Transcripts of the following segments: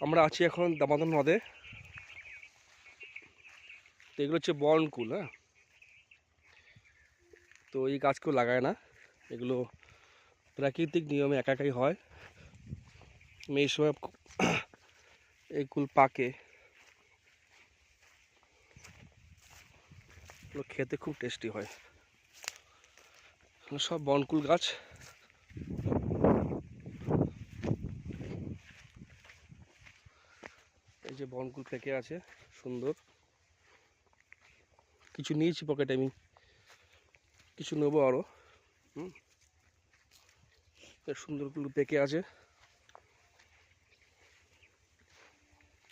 আমরা আছি এখন দামোদর নদে। তো এগুলো হচ্ছে বনকুল হ্যাঁ? তো এই গাছ কেউ লাগায় না। এগুলো প্রাকৃতিক নিয়মে একা একাই হয় এই সময় এই কুল পাকে। এগুলো খেতে খুব টেস্টি হয়। সব বনকুল গাছ। যে বনকুল পেকে আছে, সুন্দর। কিছু নিয়েছি পকেটে, আমি কিছু নেব আরও হুম। বেশ সুন্দর কুল পেকে আছে।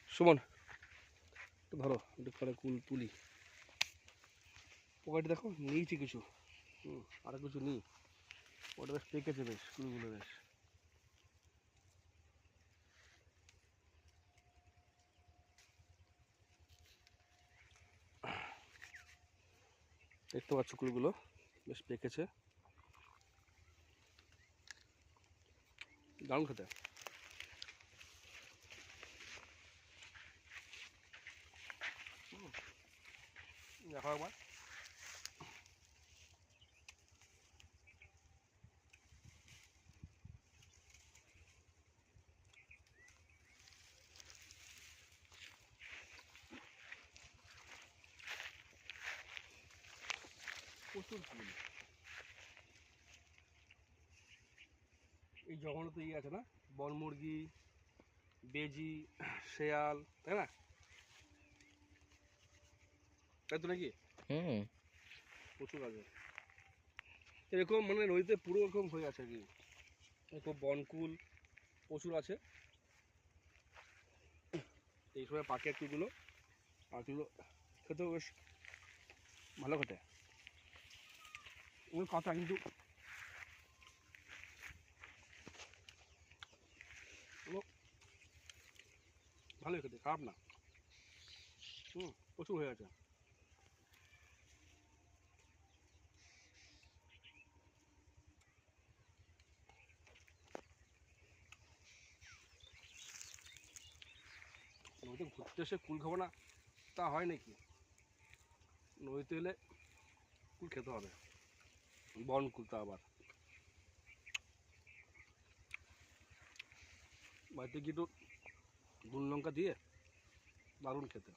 সুমন, একটু ধরো, একটু কুল তুলি। পকেটে দেখো, নিয়েছি কিছু, হুম আরও কিছু নিই। ওটা বেশ পেকেছে বেশ, কুলগুলো বেশ। দেখতে পাচ্ছ কুলগুলো বেশ পেকেছে দারুণ খেতে। দেখো একবার প্রচুর ফুল। এই জঘন্য তো ইয়ে আছে না? বনমুরগি বেজি শেয়াল তাই না? তাই তো নাকি? হুম। প্রচুর আছে। এরকম মানে নদীতে পুরো এরকম হয়ে আছে আর কি। এরকম বনকুল প্রচুর আছে। এই সময় কুলগুলো আর কুলগুলো খেতেও বেশ ভালো খেতে। ওই কথা কিন্তু ভালোই খেতে, খারাপ না। হুম, প্রচুর হয়ে আছে নদীতে ঘুরতে এসে কুল খাব না, তা হয় নাকি? নদীতে এলে কুল খেতে হবে। বন কুলতা আবার। বাড়িতে কি একটু নুন লঙ্কা দিয়ে? দারুণ খেতে।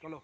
চলো।